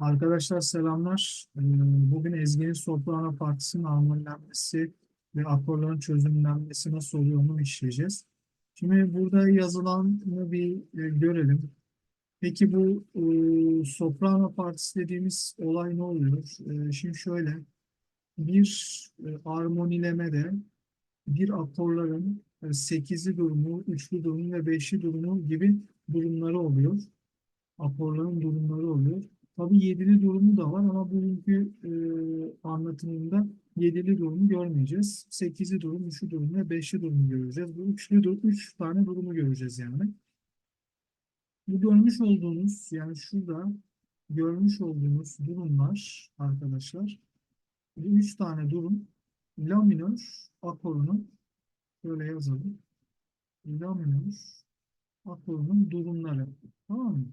Arkadaşlar selamlar. Ee, Bugün Ezgi'nin soprano partisinin armonilenmesi ve akorların çözümlenmesi nasıl oluyor onu işleyeceğiz. Şimdi burada yazılanı bir e, görelim. Peki bu e, soprano partisi dediğimiz olay ne oluyor? E, Şimdi şöyle bir e, armonilemede bir akorların e, sekizli durumu, üçlü durumu ve beşli durumu gibi durumları oluyor. Akorların durumları oluyor. Tabii yedili durumu da var ama bugünkü e, anlatımında yedili durumu görmeyeceğiz. Sekizli durum, üçlü durum ve beşli durumu göreceğiz. Bu üçlü dur üç tane durumu göreceğiz yani. Bu görmüş olduğunuz yani şurada görmüş olduğunuz durumlar arkadaşlar. Bu üç tane durum la akorunun şöyle yazalım. La akorunun durumları. Tamam mı?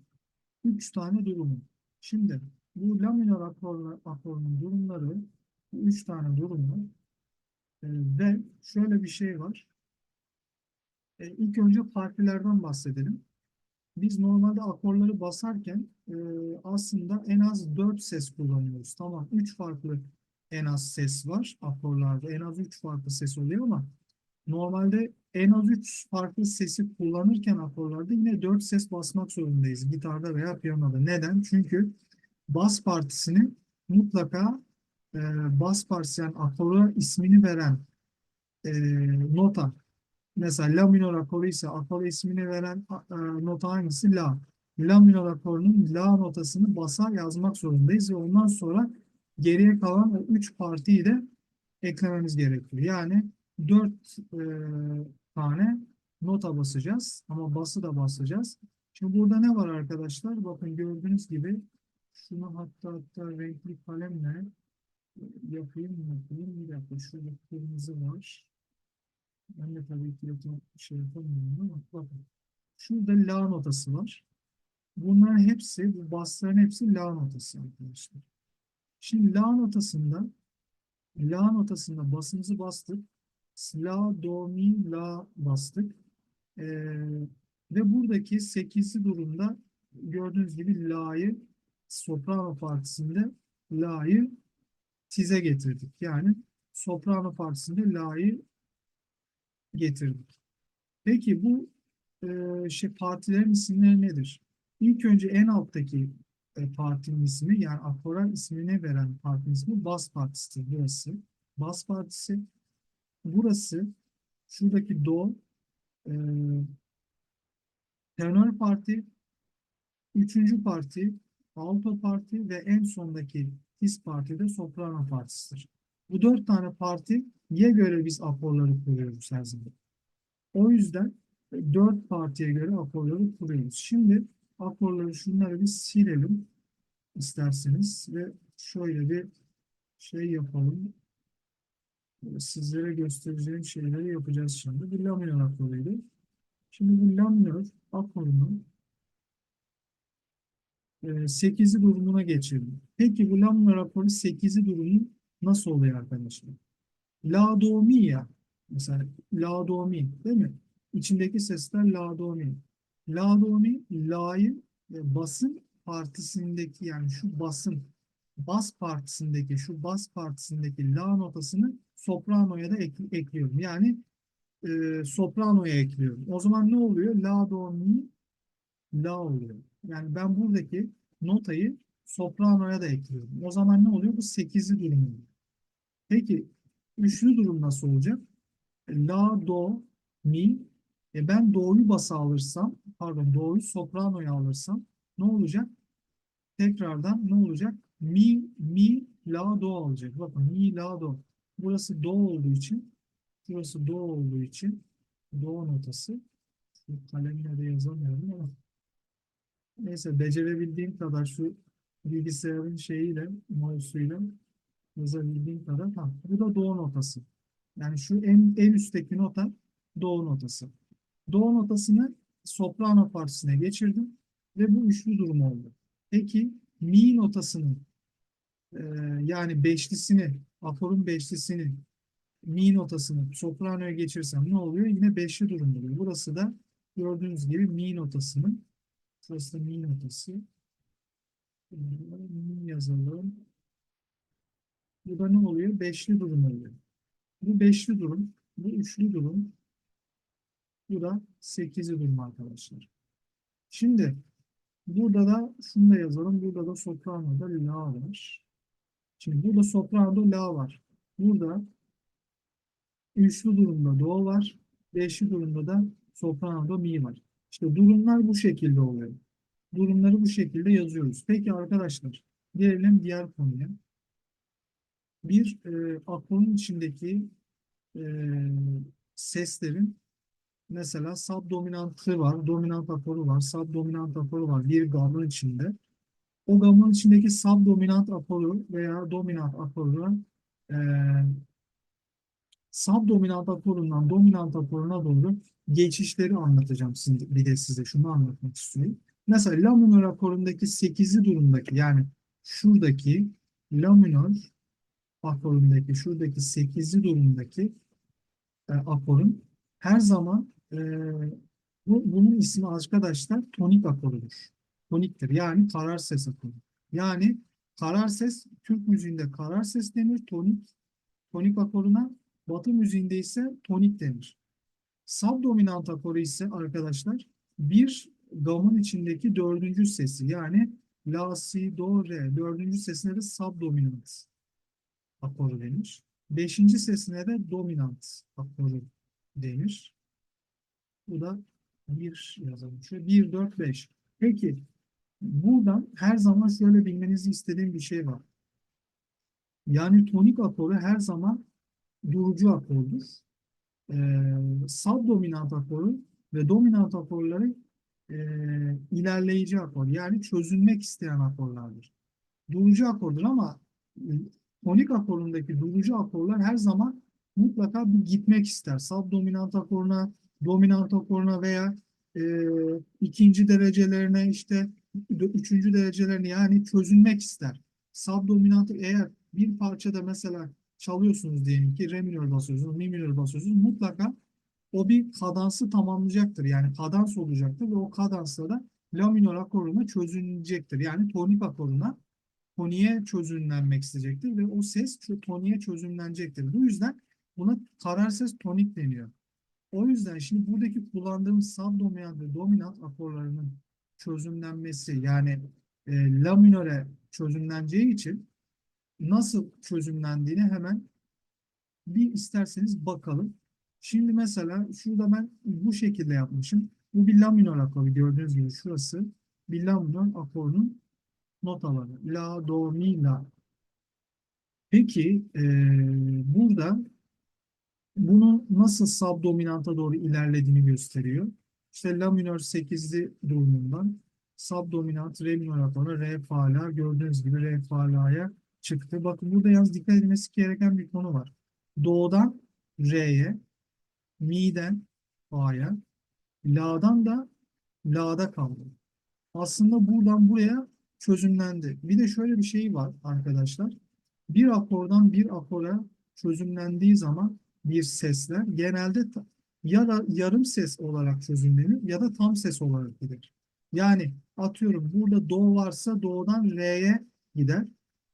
Üç tane durumu. Şimdi bu la minör akorlar, akorunun durumları, bu üç tane durumu e, ve şöyle bir şey var. E, ilk önce partilerden bahsedelim. Biz normalde akorları basarken e, aslında en az dört ses kullanıyoruz. Tamam, üç farklı en az ses var akorlarda. En az üç farklı ses oluyor ama normalde en az üç farklı sesi kullanırken akorlarda yine dört ses basmak zorundayız. Gitarda veya piyanoda. Neden? Çünkü bas partisini mutlaka e, bas partisi yani akora ismini veren e, nota mesela la minör akoru ise akora ismini veren e, nota hangisi? La. La minör akorunun la notasını basa yazmak zorundayız ve ondan sonra geriye kalan o üç partiyi de eklememiz gerekiyor. Yani dört e, tane nota basacağız ama bası da basacağız. Şimdi burada ne var arkadaşlar? Bakın gördüğünüz gibi şunu hatta hatta renkli kalemle yapayım mı yapayım? Bir dakika şurada kırmızı var. Ben de tabii ki yapam, şey yapamıyorum ama bakın. Şurada la notası var. Bunların hepsi, bu basların hepsi la notası arkadaşlar. Şimdi la notasında la notasında basımızı bastık. La, do, mi, la bastık. Ee, ve buradaki sekizli durumda gördüğünüz gibi la'yı soprano partisinde la'yı tize getirdik. Yani soprano partisinde la'yı getirdik. Peki bu e, şey partilerin isimleri nedir? İlk önce en alttaki e, partinin ismi yani akoral ismini veren partinin ismi bas partisidir burası. Bas partisi. Burası şuradaki do e, tenor parti üçüncü parti alto parti ve en sondaki tiz parti de soprano partisidir. Bu dört tane partiye göre biz akorları kuruyoruz her zaman. O yüzden dört partiye göre akorları kuruyoruz. Şimdi akorları şunları bir silelim isterseniz ve şöyle bir şey yapalım. Sizlere göstereceğim şeyleri yapacağız şimdi. Bu la minör akoruydu. Şimdi bu la minör akorunun 8'i durumuna geçirdim. Peki bu la minör akoru 8'i durumu nasıl oluyor arkadaşlar? La do mi ya. Mesela la do mi değil mi? İçindeki sesler la do mi. La do mi la'yı basın partisindeki yani şu basın bas partisindeki şu bas partisindeki la notasını sopranoya da ek, ekliyorum. Yani e, sopranoya ekliyorum. O zaman ne oluyor? La do mi la oluyor. Yani ben buradaki notayı sopranoya da ekliyorum. O zaman ne oluyor? Bu sekizli durum. Peki üçlü durum nasıl olacak? La, do, mi. E ben do'yu basa alırsam, pardon do'yu sopranoya alırsam ne olacak? Tekrardan ne olacak? Mi, mi, la, do olacak. Bakın mi, la, do. Burası do olduğu için, burası do olduğu için do notası. Şu kalemle de yazamıyorum ama Neyse becerebildiğim kadar şu bilgisayarın şeyiyle, mouse'uyla yazabildiğim kadar. Ha, bu da do notası. Yani şu en, en üstteki nota do notası. Do notasını soprano partisine geçirdim ve bu üçlü durum oldu. Peki mi notasının e, yani beşlisini, akorun beşlisini mi notasını sopranoya geçirsem ne oluyor? Yine beşli durum oluyor. Burası da gördüğünüz gibi mi notasının Burası da mi notası. mi yazalım. Bu da ne oluyor? Beşli durum oluyor. Bu beşli durum, bu üçlü durum, bu da sekizli durum arkadaşlar. Şimdi burada da şunu da yazalım. Burada da sopranoda la var. Şimdi burada sopranoda la var. Burada üçlü durumda do var. Beşli durumda da sopranoda mi var. İşte durumlar bu şekilde oluyor. Durumları bu şekilde yazıyoruz. Peki arkadaşlar, gelelim diğer konuya. Bir e, akorun içindeki e, seslerin mesela subdominantı var, dominant akoru var, subdominant akoru var bir gamın içinde. O gamın içindeki subdominant akoru veya dominant akoru e, subdominant akorundan dominant akoruna doğru geçişleri anlatacağım size, bir de size şunu anlatmak istiyorum. Mesela la minör akorundaki 8'li durumdaki yani şuradaki la minör akorundaki şuradaki 8'li durumdaki e, akorun her zaman e, bu, bunun ismi arkadaşlar tonik akorudur. Toniktir. Yani karar ses akoru. Yani karar ses Türk müziğinde karar ses denir. Tonik tonik akoruna Batı müziğinde ise tonik denir. Subdominant akoru ise arkadaşlar bir gamın içindeki dördüncü sesi yani la, si, do, re dördüncü sesine de subdominant akoru denir. Beşinci sesine de dominant akoru denir. Bu da bir yazalım. Şöyle 1, 4, 5. Peki buradan her zaman şöyle bilmenizi istediğim bir şey var. Yani tonik akoru her zaman durucu akordur. Ee, subdominant akoru ve dominant akorları e, ilerleyici akor. Yani çözülmek isteyen akorlardır. Durucu akordur ama e, tonik akorundaki durucu akorlar her zaman mutlaka bir gitmek ister. Subdominant akoruna, dominant akoruna veya e, ikinci derecelerine işte üçüncü derecelerine yani çözülmek ister. Subdominant eğer bir parçada mesela çalıyorsunuz diyelim ki re minör basıyorsunuz, mi minör basıyorsunuz mutlaka o bir kadansı tamamlayacaktır. Yani kadans olacaktır ve o kadansla da la minör akoruna çözülecektir. Yani tonik akoruna toniğe çözümlenmek isteyecektir ve o ses toniğe çözümlenecektir. Bu yüzden buna karar ses tonik deniyor. O yüzden şimdi buradaki kullandığımız subdominant ve dominant akorlarının çözümlenmesi yani e, la minöre çözümleneceği için nasıl çözümlendiğini hemen bir isterseniz bakalım. Şimdi mesela şurada ben bu şekilde yapmışım. Bu bir la minör akoru gördüğünüz gibi şurası bir la minör akorunun notaları. La, do, mi, la. Peki e, burada bunu nasıl subdominanta doğru ilerlediğini gösteriyor. İşte la minör 8'li durumundan subdominant re minör akoruna re fa la gördüğünüz gibi re fa la'ya çıktı. Bakın burada yalnız dikkat edilmesi gereken bir konu var. Do'dan re'ye, mi'den fa'ya, la'dan da la'da kaldı. Aslında buradan buraya çözümlendi. Bir de şöyle bir şey var arkadaşlar. Bir akordan bir akora çözümlendiği zaman bir sesler genelde ya da yarım ses olarak çözümlenir ya da tam ses olarak gider. Yani atıyorum burada do varsa do'dan re'ye gider.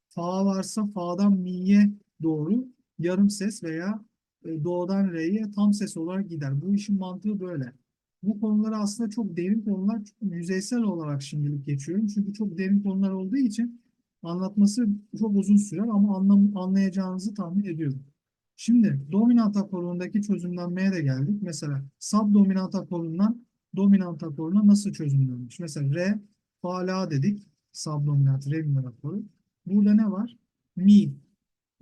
Fa varsa fa'dan mi'ye doğru yarım ses veya e, do'dan re'ye tam ses olarak gider. Bu işin mantığı böyle. Bu konuları aslında çok derin konular, yüzeysel olarak şimdilik geçiyorum. Çünkü çok derin konular olduğu için anlatması çok uzun sürer ama anlam anlayacağınızı tahmin ediyorum. Şimdi dominant akorundaki çözümlenmeye de geldik. Mesela subdominant akorundan dominant akoruna nasıl çözümlenmiş? Mesela re, fa, la dedik. Subdominant, re minör akoru. Burada ne var? Mi,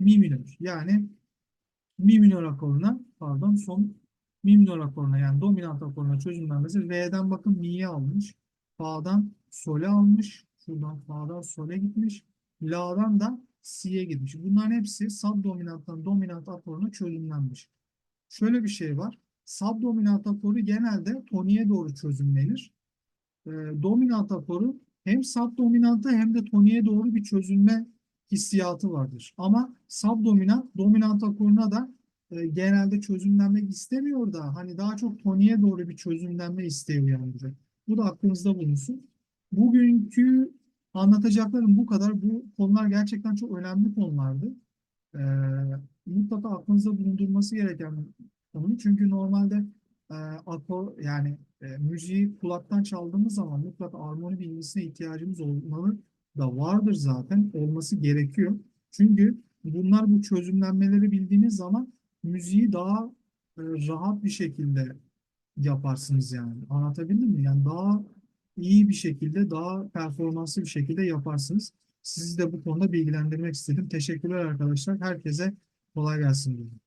mi minör. Yani mi minör akoruna, pardon son mi minör akoruna yani dominant akoruna çözümlenmesi re'den bakın mi'ye almış. Fa'dan sol'e almış. Şuradan fa'dan sol'e gitmiş. La'dan da si'ye gitmiş. Bunların hepsi subdominanttan dominant akoruna çözümlenmiş. Şöyle bir şey var. Subdominant akoru genelde toniğe doğru çözümlenir. E, dominant akoru hem subdominanta hem de toniğe doğru bir çözülme hissiyatı vardır. Ama subdominant dominant akoruna da e, genelde çözümlenmek istemiyor da hani daha çok toniğe doğru bir çözümlenme isteği uyandırır. Bu da aklınızda bulunsun. Bugünkü Anlatacaklarım bu kadar. Bu konular gerçekten çok önemli konulardı. Ee, mutlaka aklınızda bulundurması gereken konu. Çünkü normalde e, akor yani e, müziği kulaktan çaldığımız zaman mutlaka armoni bilgisine ihtiyacımız olmalı da vardır zaten. Olması gerekiyor. Çünkü bunlar bu çözümlenmeleri bildiğiniz zaman müziği daha e, rahat bir şekilde yaparsınız yani. Anlatabildim mi? Yani daha iyi bir şekilde, daha performanslı bir şekilde yaparsınız. Sizi de bu konuda bilgilendirmek istedim. Teşekkürler arkadaşlar. Herkese kolay gelsin diyorum.